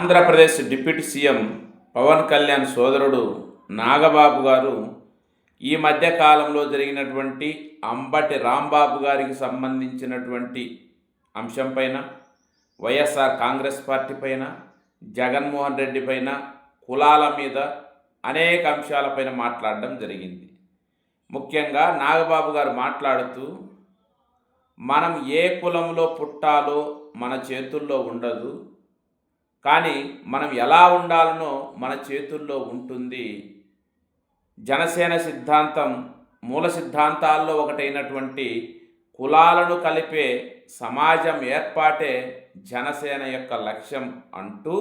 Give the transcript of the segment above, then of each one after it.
Andhra Pradesh deputy CM Pawan Kalyan సోదరుడు నాగబాబు గారు ఈ మధ్య కాలంలో జరిగినటువంటి అంబటి రాంబాబు గారికి సంబంధించినటువంటి అంశంపైన వైఎస్ఆర్ కాంగ్రెస్ పార్టీ పైన జగన్మోహన్ రెడ్డి పైన కులాల మీద అనేక అంశాలపైన మాట్లాడడం జరిగింది. ముఖ్యంగా నాగబాబు గారు మాట్లాడుతూ మనం ఏ కులంలో పుట్టాలో మన చేతుల్లో ఉండదు కానీ మనం ఎలా ఉండాలనో మన చేతుల్లో ఉంటుంది. జనసేన సిద్ధాంతం మూల సిద్ధాంతాల్లో ఒకటైనటువంటి కులాలను కలిపే సమాజం ఏర్పాటే జనసేన యొక్క లక్ష్యం అంటూ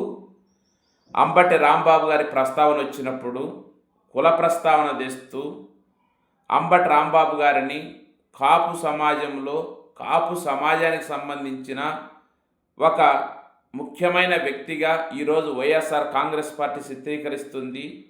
అంబటి రాంబాబు గారి ప్రస్తావన వచ్చినప్పుడు కుల ప్రస్తావన తెస్తూ అంబటి రాంబాబు గారిని కాపు సమాజంలో కాపు సమాజానికి సంబంధించిన ఒక ముఖ్యమైన వ్యక్తిగా ఈరోజు వైఎస్ఆర్ కాంగ్రెస్ పార్టీ చిత్రీకరిస్తుంది.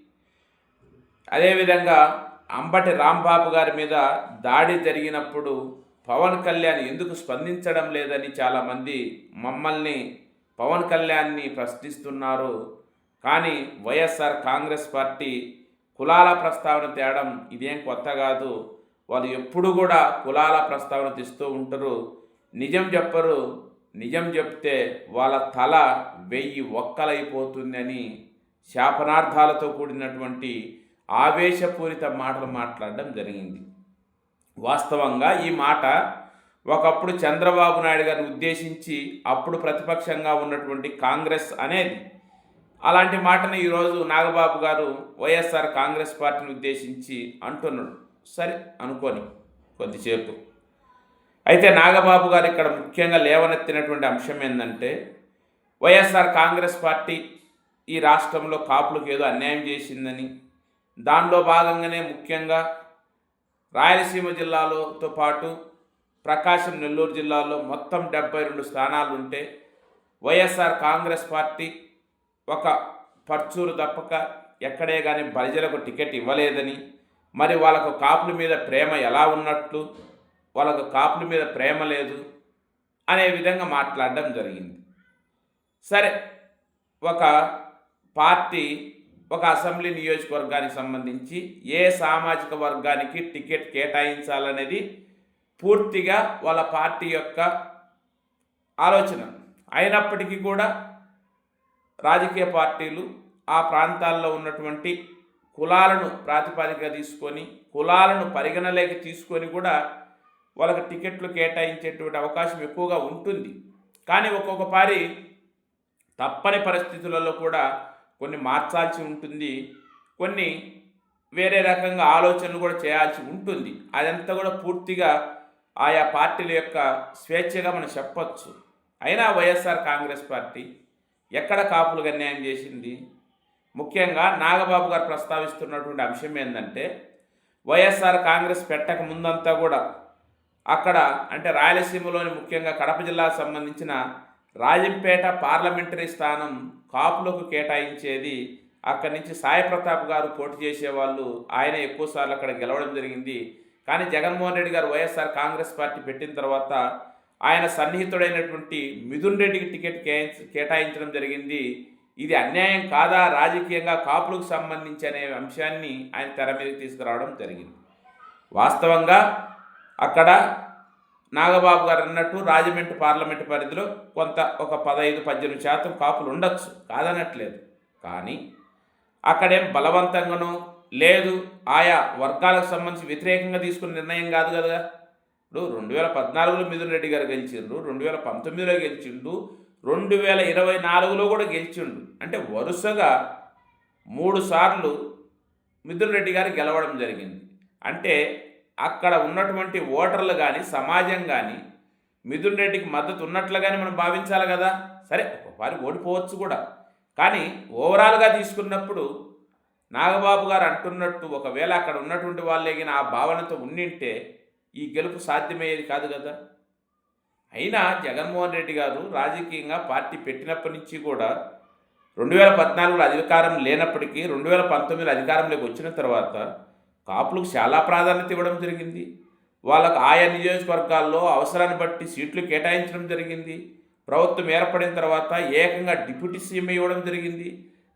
అదేవిధంగా అంబటి రాంబాబు గారి మీద దాడి జరిగినప్పుడు పవన్ కళ్యాణ్ ఎందుకు స్పందించడం లేదని చాలామంది మమ్మల్ని పవన్ కళ్యాణ్ని ప్రశ్నిస్తున్నారు. కానీ వైఎస్ఆర్ కాంగ్రెస్ పార్టీ కులాల ప్రస్తావన తేడం ఇదేం కొత్త కాదు. వాళ్ళు ఎప్పుడు కూడా కులాల ప్రస్తావన తెస్తూ ఉంటారు. నిజం చెప్పరు. నిజం చెప్తే వాళ్ళ తల వెయ్యి ఒక్కలైపోతుందని శాపనార్థాలతో కూడినటువంటి ఆవేశపూరిత మాటలు మాట్లాడడం జరిగింది. వాస్తవంగా ఈ మాట ఒకప్పుడు చంద్రబాబు నాయుడు గారిని ఉద్దేశించి అప్పుడు ప్రతిపక్షంగా ఉన్నటువంటి కాంగ్రెస్ అనేది అలాంటి మాటను ఈరోజు నాగబాబు గారు వైఎస్ఆర్ కాంగ్రెస్ పార్టీని ఉద్దేశించి అంటున్నాడు. సరే అనుకోని కొద్దిసేపు. అయితే నాగబాబు గారు ఇక్కడ ముఖ్యంగా లేవనెత్తినటువంటి అంశం ఏంటంటే వైఎస్ఆర్ కాంగ్రెస్ పార్టీ ఈ రాష్ట్రంలో కాపులకు ఏదో అన్యాయం చేసిందని దానిలో భాగంగానే ముఖ్యంగా రాయలసీమ జిల్లాలోతో పాటు ప్రకాశం నెల్లూరు జిల్లాలో మొత్తం డెబ్బై రెండు స్థానాలు ఉంటే వైఎస్ఆర్ కాంగ్రెస్ పార్టీ ఒక పర్చూరు తప్పక ఎక్కడే కానీ బలిజలకు టికెట్ ఇవ్వలేదని మరి వాళ్ళకు కాపుల మీద ప్రేమ ఎలా ఉన్నట్లు వాళ్ళకు కాపుల మీద ప్రేమ లేదు అనే విధంగా మాట్లాడడం జరిగింది. సరే ఒక పార్టీ ఒక అసెంబ్లీ నియోజకవర్గానికి సంబంధించి ఏ సామాజిక వర్గానికి టికెట్ కేటాయించాలనేది పూర్తిగా వాళ్ళ పార్టీ యొక్క ఆలోచన. అయినప్పటికీ కూడా రాజకీయ పార్టీలు ఆ ప్రాంతాల్లో ఉన్నటువంటి కులాలను ప్రాతిపదిక తీసుకొని కులాలను పరిగణలోకి తీసుకొని కూడా వాళ్ళకి టికెట్లు కేటాయించేటువంటి అవకాశం ఎక్కువగా ఉంటుంది. కానీ ఒక్కొక్క పారి తప్పని పరిస్థితులలో కూడా కొన్ని మార్చాల్సి ఉంటుంది. కొన్ని వేరే రకంగా ఆలోచనలు కూడా చేయాల్సి ఉంటుంది. అదంతా కూడా పూర్తిగా ఆయా పార్టీల యొక్క స్వేచ్ఛగా మనం చెప్పచ్చు. అయినా వైఎస్ఆర్ కాంగ్రెస్ పార్టీ ఎక్కడ కాపులుగా అన్యాయం చేసింది? ముఖ్యంగా నాగబాబు గారు ప్రస్తావిస్తున్నటువంటి అంశం ఏంటంటే వైఎస్ఆర్ కాంగ్రెస్ పెట్టక ముందంతా కూడా అక్కడ అంటే రాయలసీమలోని ముఖ్యంగా కడప జిల్లాకు సంబంధించిన రాజంపేట పార్లమెంటరీ స్థానం కాపులకు కేటాయించేది. అక్కడి నుంచి సాయి ప్రతాప్ గారు పోటీ చేసేవాళ్ళు ఆయన ఎక్కువసార్లు అక్కడ గెలవడం జరిగింది. కానీ జగన్మోహన్ రెడ్డి గారు వైఎస్ఆర్ కాంగ్రెస్ పార్టీ పెట్టిన తర్వాత ఆయన సన్నిహితుడైనటువంటి మిథున్ రెడ్డికి టికెట్ కేటాయించడం జరిగింది. ఇది అన్యాయం కాదా? రాజకీయంగా కాపులకు సంబంధించి అనే అంశాన్ని ఆయన తెర మీదకి తీసుకురావడం జరిగింది. వాస్తవంగా అక్కడ నాగబాబు గారు అన్నట్టు రాజమండ్రి పార్లమెంటు పరిధిలో కొంత ఒక పదహైదు పద్దెనిమిది శాతం కాపులు ఉండొచ్చు. కాదనట్లేదు. కానీ అక్కడేం బలవంతంగానో లేదు ఆయా వర్గాలకు సంబంధించి వ్యతిరేకంగా తీసుకున్న నిర్ణయం కాదు కదా. ఇప్పుడు రెండు వేల పద్నాలుగులో మిథున్ రెడ్డి గారు గెలిచిండ్రు రెండు వేల పంతొమ్మిదిలో గెలిచిండు రెండు వేల ఇరవై నాలుగులో కూడా గెలిచిండు. అంటే వరుసగా మూడు సార్లు మిథున్ రెడ్డి గారు గెలవడం జరిగింది. అంటే అక్కడ ఉన్నటువంటి ఓటర్లు కానీ సమాజం కానీ మిథున్ రెడ్డికి మద్దతు ఉన్నట్లుగానే మనం భావించాలి కదా. సరే ఒకసారి ఓడిపోవచ్చు కూడా. కానీ ఓవరాల్గా తీసుకున్నప్పుడు నాగబాబు గారు అంటున్నట్టు ఒకవేళ అక్కడ ఉన్నటువంటి వాళ్ళే కానీ ఆ భావనతో ఉండింటే ఈ గెలుపు సాధ్యమయ్యేది కాదు కదా. అయినా జగన్మోహన్ రెడ్డి గారు రాజకీయంగా పార్టీ పెట్టినప్పటి నుంచి కూడా రెండు వేల పద్నాలుగులో అధికారం లేనప్పటికీ రెండు వేల పంతొమ్మిదిలో అధికారంలోకి వచ్చిన తర్వాత కాపులకు చాలా ప్రాధాన్యత ఇవ్వడం జరిగింది. వాళ్ళకు ఆయా నియోజకవర్గాల్లో అవసరాన్ని బట్టి సీట్లు కేటాయించడం జరిగింది. ప్రభుత్వం ఏర్పడిన తర్వాత ఏకంగా డిప్యూటీ సీఎం ఇవ్వడం జరిగింది.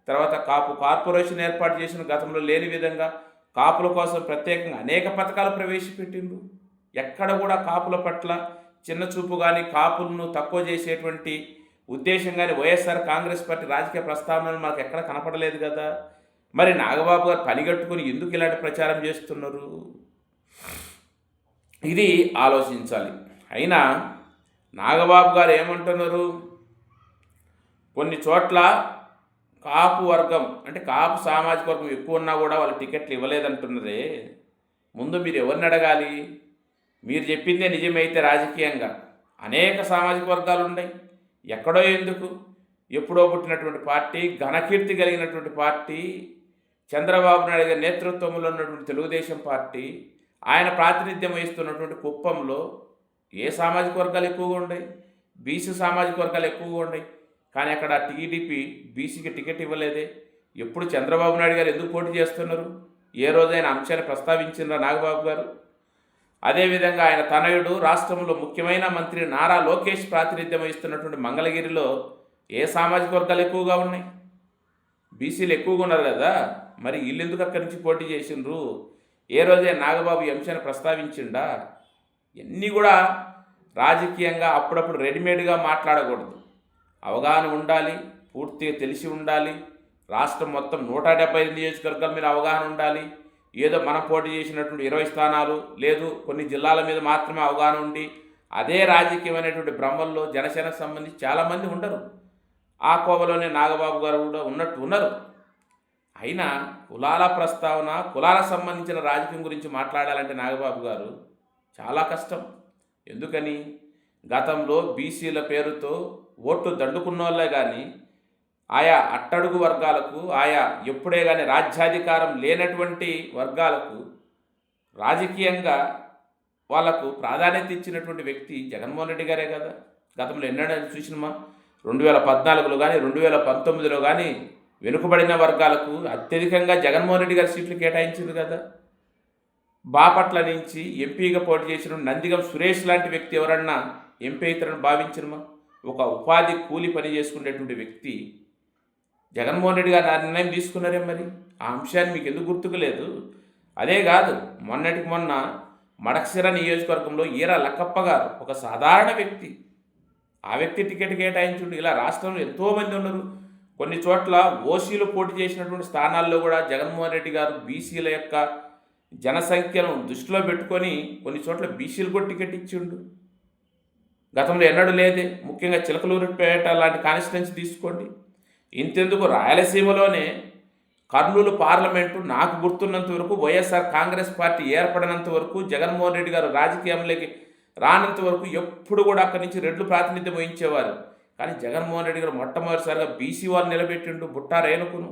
తర్వాత కాపు కార్పొరేషన్ ఏర్పాటు చేసిన గతంలో లేని విధంగా కాపుల కోసం ప్రత్యేకంగా అనేక పథకాలు ప్రవేశపెట్టిండు ఎక్కడ కూడా కాపుల పట్ల చిన్న చూపు కానీ కాపులను తక్కువ చేసేటువంటి ఉద్దేశం కానీ వైఎస్ఆర్ కాంగ్రెస్ పార్టీ రాజకీయ ప్రస్తావనలు మనకు ఎక్కడ కనపడలేదు కదా. మరి నాగబాబు గారు పనిగట్టుకుని ఎందుకు ఇలాంటి ప్రచారం చేస్తున్నారు? ఇది ఆలోచించాలి. అయినా నాగబాబు గారు ఏమంటున్నారు? కొన్ని చోట్ల కాపు వర్గం అంటే కాపు సామాజిక వర్గం ఎక్కువ ఉన్నా కూడా వాళ్ళు టికెట్లు ఇవ్వలేదంటున్నదే. ముందు మీరు ఎవరిని అడగాలి? మీరు చెప్పిందే నిజమైతే రాజకీయంగా. అనేక సామాజిక వర్గాలు ఉన్నాయి. ఎక్కడో ఎందుకు? ఎప్పుడో పుట్టినటువంటి పార్టీ ఘనకీర్తి కలిగినటువంటి పార్టీ చంద్రబాబు నాయుడు గారి నేతృత్వంలో ఉన్నటువంటి తెలుగుదేశం పార్టీ ఆయన ప్రాతినిధ్యం వహిస్తున్నటువంటి కుప్పంలో ఏ సామాజిక వర్గాలు ఎక్కువగా ఉన్నాయి బీసీ సామాజిక వర్గాలు ఎక్కువగా ఉన్నాయి కానీ అక్కడ టీడీపీ బీసీకి టికెట్ ఇవ్వలేదే. ఎప్పుడు చంద్రబాబు నాయుడు గారు ఎందుకు పోటీ చేస్తున్నారు? ఏ రోజైనా అంశాన్ని ప్రస్తావించిండ్రా నాగబాబు గారు? అదేవిధంగా ఆయన తనయుడు రాష్ట్రంలో ముఖ్యమైన మంత్రి నారా లోకేష్ ప్రాతినిధ్యం వహిస్తున్నటువంటి మంగళగిరిలో ఏ సామాజిక వర్గాలు ఎక్కువగా ఉన్నాయి? బీసీలు ఎక్కువగా ఉన్నారు కదా. మరి వీళ్ళు ఎందుకు అక్కడి నుంచి పోటీ చేసిండ్రు? ఏ రోజే నాగబాబు అంశాన్ని ప్రస్తావించిండా? ఇవన్నీ కూడా రాజకీయంగా అప్పుడప్పుడు రెడీమేడ్గా మాట్లాడకూడదు. అవగాహన ఉండాలి పూర్తిగా తెలిసి ఉండాలి రాష్ట్రం మొత్తం నూట డెబ్బై ఐదు నియోజకవర్గాల మీద అవగాహన ఉండాలి ఏదో మనం పోటీ చేసినటువంటి ఇరవై స్థానాలు లేదు కొన్ని జిల్లాల మీద మాత్రమే అవగాహన ఉండి అదే రాజకీయమైనటువంటి భ్రమల్లో జనసేనకు సంబంధించి చాలామంది ఉండరు. ఆ కోవలోనే నాగబాబు గారు కూడా ఉన్నట్టు ఉన్నారు. అయినా కులాల ప్రస్తావన కులాల సంబంధించిన రాజకీయం గురించి మాట్లాడాలంటే నాగబాబు గారు చాలా కష్టం. ఎందుకని? గతంలో బీసీల పేరుతో ఓట్లు దండుకున్న వాళ్ళే కానీ ఆయా అట్టడుగు వర్గాలకు ఆయా ఎప్పుడే కానీ రాజ్యాధికారం లేనటువంటి వర్గాలకు రాజకీయంగా వాళ్ళకు ప్రాధాన్యత ఇచ్చినటువంటి వ్యక్తి జగన్మోహన్ రెడ్డి గారే కదా. గతంలో ఎన్నడూ చూసినమా? రెండు వేల పద్నాలుగులో కానీ రెండు వేల పంతొమ్మిదిలో కానీ వెనుకబడిన వర్గాలకు అత్యధికంగా జగన్మోహన్ రెడ్డి గారి సీట్లు కేటాయించింది కదా. బాపట్ల నుంచి ఎంపీగా పోటీ చేసిన నందిగం సురేష్ లాంటి వ్యక్తి ఎవరన్నా ఎంపీ అవుతారని భావించినమా? ఒక ఉపాధి కూలి పని చేసుకునేటువంటి వ్యక్తి జగన్మోహన్ రెడ్డి గారు ఆ నిర్ణయం తీసుకున్నారే మరి? ఆ అంశాన్ని మీకు ఎందుకు గుర్తుకు లేదు అదే కాదు మొన్నటికి మొన్న మడక్సిర నియోజకవర్గంలో ఈర లక్కప్ప గారు ఒక సాధారణ వ్యక్తి. ఆ వ్యక్తి టికెట్ కేటాయించుండు. ఇలా రాష్ట్రంలో ఎంతోమంది ఉన్నారు. కొన్ని చోట్ల ఓసీలు పోటీ చేసినటువంటి స్థానాల్లో కూడా జగన్మోహన్ రెడ్డి గారు బీసీల యొక్క జనసంఖ్యను దృష్టిలో పెట్టుకొని కొన్ని చోట్ల బీసీలు కూడా టికెట్ ఇచ్చిండు. గతంలో ఎన్నడూ లేదే. ముఖ్యంగా చిలకలూరిపేట లాంటి కాన్స్టిట్యున్సీ తీసుకోండి. ఇంతెందుకు రాయలసీమలోనే కర్నూలు పార్లమెంటు నాకు గుర్తున్నంత వరకు వైఎస్ఆర్ కాంగ్రెస్ పార్టీ ఏర్పడినంత వరకు జగన్మోహన్ రెడ్డి గారు రాజకీయంలోకి రానంత వరకు ఎప్పుడు కూడా అక్కడి నుంచి రెడ్లు ప్రాతినిధ్యం వహించేవారు. కానీ జగన్మోహన్ రెడ్డి గారు మొట్టమొదటిసారిగా బీసీ వాళ్ళు నిలబెట్టిండు బుట్టా రేణుకును.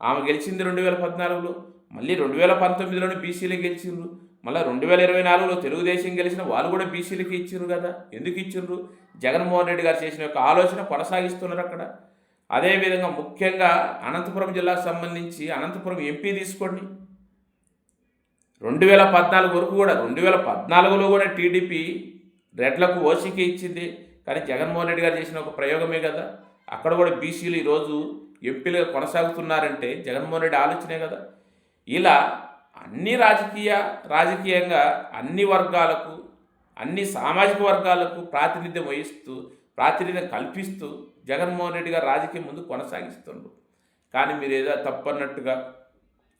ఆమె గెలిచింది రెండు వేల పద్నాలుగులో మళ్ళీ రెండు వేల పంతొమ్మిదిలోనే బీసీలు గెలిచిండ్రు. మళ్ళీ రెండు వేల ఇరవై నాలుగులో తెలుగుదేశం గెలిచిన వాళ్ళు కూడా బీసీలకి ఇచ్చిండ్రు కదా. ఎందుకు ఇచ్చిండ్రు? జగన్మోహన్ రెడ్డి గారు చేసిన యొక్క ఆలోచన కొనసాగిస్తున్నారు అక్కడ. అదేవిధంగా ముఖ్యంగా అనంతపురం జిల్లాకు సంబంధించి అనంతపురం ఎంపీ తీసుకోండి. రెండు వేల పద్నాలుగు వరకు కూడా రెండు వేల పద్నాలుగులో కూడా టీడీపీ రెడ్లకు ఓసీకి ఇచ్చింది. కానీ జగన్మోహన్ రెడ్డి గారు చేసిన ఒక ప్రయోగమే కదా. అక్కడ కూడా బీసీలు ఈరోజు ఎంపీలుగా కొనసాగుతున్నారంటే జగన్మోహన్ రెడ్డి ఆలోచనే కదా. ఇలా అన్ని రాజకీయ రాజకీయంగా అన్ని వర్గాలకు అన్ని సామాజిక వర్గాలకు ప్రాతినిధ్యం వహిస్తూ ప్రాతినిధ్యం కల్పిస్తూ జగన్మోహన్ రెడ్డి గారు రాజకీయం ముందు కొనసాగిస్తుండ్రు. కానీ మీరు ఏదో తప్పన్నట్టుగా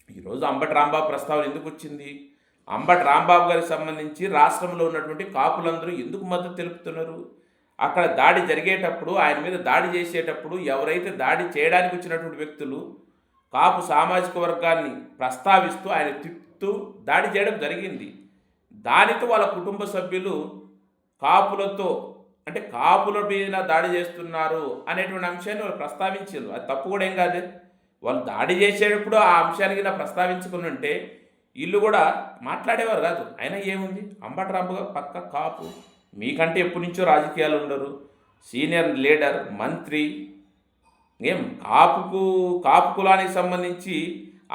ఈరోజు అంబటి రాంబాబు ప్రస్తావన ఎందుకు వచ్చింది? అంబటి రాంబాబు గారికి సంబంధించి రాష్ట్రంలో ఉన్నటువంటి కాపులందరూ ఎందుకు మద్దతు తెలుపుతున్నారు? అక్కడ దాడి జరిగేటప్పుడు ఆయన మీద దాడి చేసేటప్పుడు ఎవరైతే దాడి చేయడానికి వచ్చినటువంటి వ్యక్తులు కాపు సామాజిక వర్గాన్ని ప్రస్తావిస్తూ ఆయన తిప్పుతూ దాడి చేయడం జరిగింది. దానితో వాళ్ళ కుటుంబ సభ్యులు కాపులతో అంటే కాపుల మీద దాడి చేస్తున్నారు అనేటువంటి అంశాన్ని వాళ్ళు ప్రస్తావించారు. అది తప్పు కూడా ఏం కాదు. వాళ్ళు దాడి చేసేటప్పుడు ఆ అంశానికి నా ప్రస్తావించుకుని ఉంటే ఇల్లు కూడా మాట్లాడేవారు కాదు. అయినా ఏముంది? అంబటరాంబుగా పక్క కాపు మీకంటే ఎప్పటి నుంచో రాజకీయాలు ఉండరు. సీనియర్ లీడర్ మంత్రి ఏం కాపుకు కాపు కులానికి సంబంధించి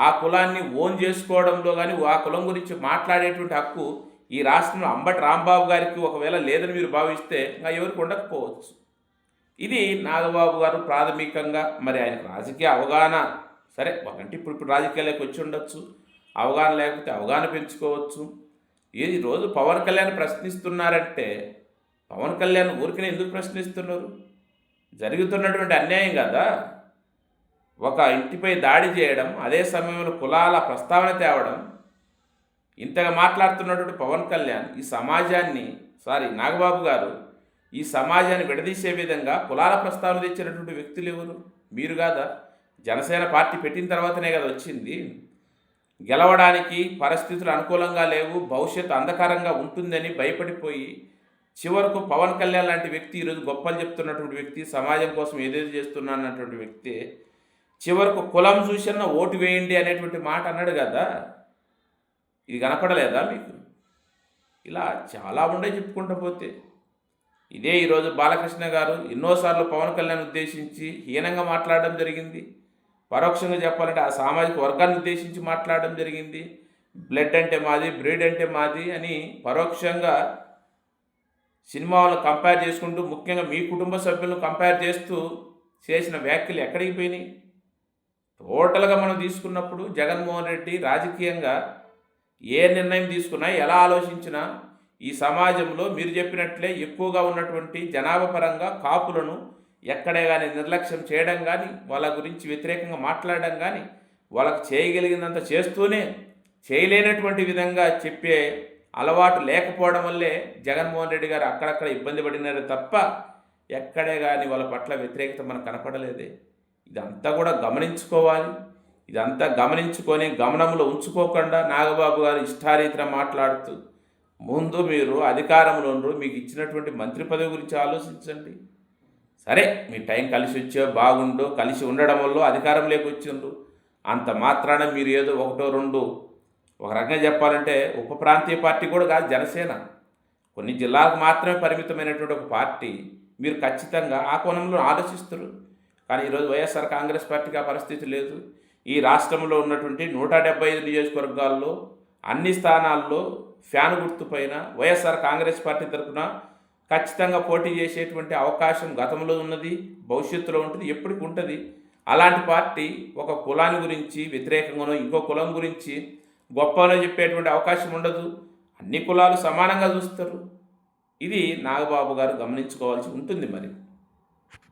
ఆ కులాన్ని ఓన్ చేసుకోవడంలో కానీ ఆ కులం గురించి మాట్లాడేటువంటి హక్కు ఈ రాష్ట్రంలో అంబటి రాంబాబు గారికి ఒకవేళ లేదని మీరు భావిస్తే ఇంకా ఎవరికి ఉండకపోవచ్చు. ఇది నాగబాబు గారు ప్రాథమికంగా మరి ఆయనకు రాజకీయ అవగాహన సరే ఒకంటే ఇప్పుడు ఇప్పుడు రాజకీయాలకు వచ్చి ఉండొచ్చు. అవగాహన లేకపోతే అవగాహన పెంచుకోవచ్చు. ఈ రోజు పవన్ కళ్యాణ్ ప్రశ్నిస్తున్నారంటే పవన్ కళ్యాణ్ ఊరికనే ఎందుకు ప్రశ్నిస్తున్నారు? జరుగుతున్నటువంటి అన్యాయం కదా? ఒక ఇంటిపై దాడి చేయడం అదే సమయంలో కులాల ప్రస్తావన తేవడం ఇంతగా మాట్లాడుతున్నటువంటి పవన్ కళ్యాణ్ ఈ సమాజాన్ని సారీ నాగబాబు గారు ఈ సమాజాన్ని విడదీసే విధంగా కులాల ప్రస్తావన తెచ్చినటువంటి వ్యక్తులు ఎవరు? మీరు కాదా? జనసేన పార్టీ పెట్టిన తర్వాతనే కదా వచ్చింది. గెలవడానికి పరిస్థితులు అనుకూలంగా లేవు భవిష్యత్తు అంధకారంగా ఉంటుందని భయపడిపోయి చివరకు పవన్ కళ్యాణ్ లాంటి వ్యక్తి ఈరోజు గొప్పలు చెప్తున్నటువంటి వ్యక్తి సమాజం కోసం ఏదేదో చేస్తున్నానన్నటువంటి వ్యక్తి చివరకు కులం చూసిన ఓటు వేయండి అనేటువంటి మాట అన్నాడు కదా. ఇది కనపడలేదా మీకు? ఇలా చాలా ఉండే చెప్పుకుంటూ పోతే. ఇదే ఈరోజు బాలకృష్ణ గారు ఎన్నోసార్లు పవన్ కళ్యాణ్ ఉద్దేశించి హీనంగా మాట్లాడడం జరిగింది. పరోక్షంగా చెప్పాలంటే ఆ సామాజిక వర్గాన్ని ఉద్దేశించి మాట్లాడడం జరిగింది. బ్లడ్ అంటే మాది బ్రీడ్ అంటే మాది అని పరోక్షంగా సినిమాలను కంపేర్ చేసుకుంటూ ముఖ్యంగా మీ కుటుంబ సభ్యులను కంపేర్ చేస్తూ చేసిన వ్యాఖ్యలు ఎక్కడికి పోయినాయి? టోటల్గా మనం తీసుకున్నప్పుడు జగన్మోహన్ రెడ్డి రాజకీయంగా ఏ నిర్ణయం తీసుకున్నా ఎలా ఆలోచించినా ఈ సమాజంలో మీరు చెప్పినట్లే ఎక్కువగా ఉన్నటువంటి జనాభా పరంగా కాపులను ఎక్కడే కానీ నిర్లక్ష్యం చేయడం కానీ వాళ్ళ గురించి వ్యతిరేకంగా మాట్లాడడం కానీ వాళ్ళకి చేయగలిగినంత చేస్తూనే చేయలేనటువంటి విధంగా చెప్పే అలవాటు లేకపోవడం వల్లే జగన్మోహన్ రెడ్డి గారు అక్కడక్కడ ఇబ్బంది పడినారు తప్ప ఎక్కడే కానీ వాళ్ళ పట్ల వ్యతిరేకత మనకు కనపడలేదే. ఇదంతా కూడా గమనించుకోవాలి. ఇదంతా గమనించుకొని గమనంలో ఉంచుకోకుండా నాగబాబు గారు ఇష్టారీతిన మాట్లాడుతూ ముందు మీరు అధికారంలో మీకు ఇచ్చినటువంటి మంత్రి పదవి గురించి ఆలోచించండి. సరే మీ టైం కలిసి వచ్చో బాగుండు కలిసి ఉండడం వల్ల అధికారంలోకి వచ్చిండ్రు అంత మాత్రాన మీరు ఏదో ఒకటో రెండు ఒక రకంగా చెప్పాలంటే ఉప ప్రాంతీయ పార్టీ కూడా కాదు జనసేన. కొన్ని జిల్లాలకు మాత్రమే పరిమితమైనటువంటి ఒక పార్టీ మీరు ఖచ్చితంగా ఆ కోణంలో ఆలోచిస్తారు. కానీ ఈరోజు వైఎస్ఆర్ కాంగ్రెస్ పార్టీకి ఆ పరిస్థితి లేదు. ఈ రాష్ట్రంలో ఉన్నటువంటి నూట డెబ్బై ఐదు నియోజకవర్గాల్లో అన్ని స్థానాల్లో ఫ్యాన్ గుర్తుపైన వైఎస్ఆర్ కాంగ్రెస్ పార్టీ తరఫున ఖచ్చితంగా పోటీ చేసేటువంటి అవకాశం గతంలో ఉన్నది భవిష్యత్తులో ఉంటుంది ఎప్పటికి ఉంటుంది. అలాంటి పార్టీ ఒక కులాన్ని గురించి వ్యతిరేకంగానో ఇంకో కులం గురించి గొప్పలో చెప్పేటువంటి అవకాశం ఉండదు. అన్ని కులాలు సమానంగా చూస్తారు. ఇది నాగబాబు గారు గమనించుకోవాల్సి ఉంటుంది మరి.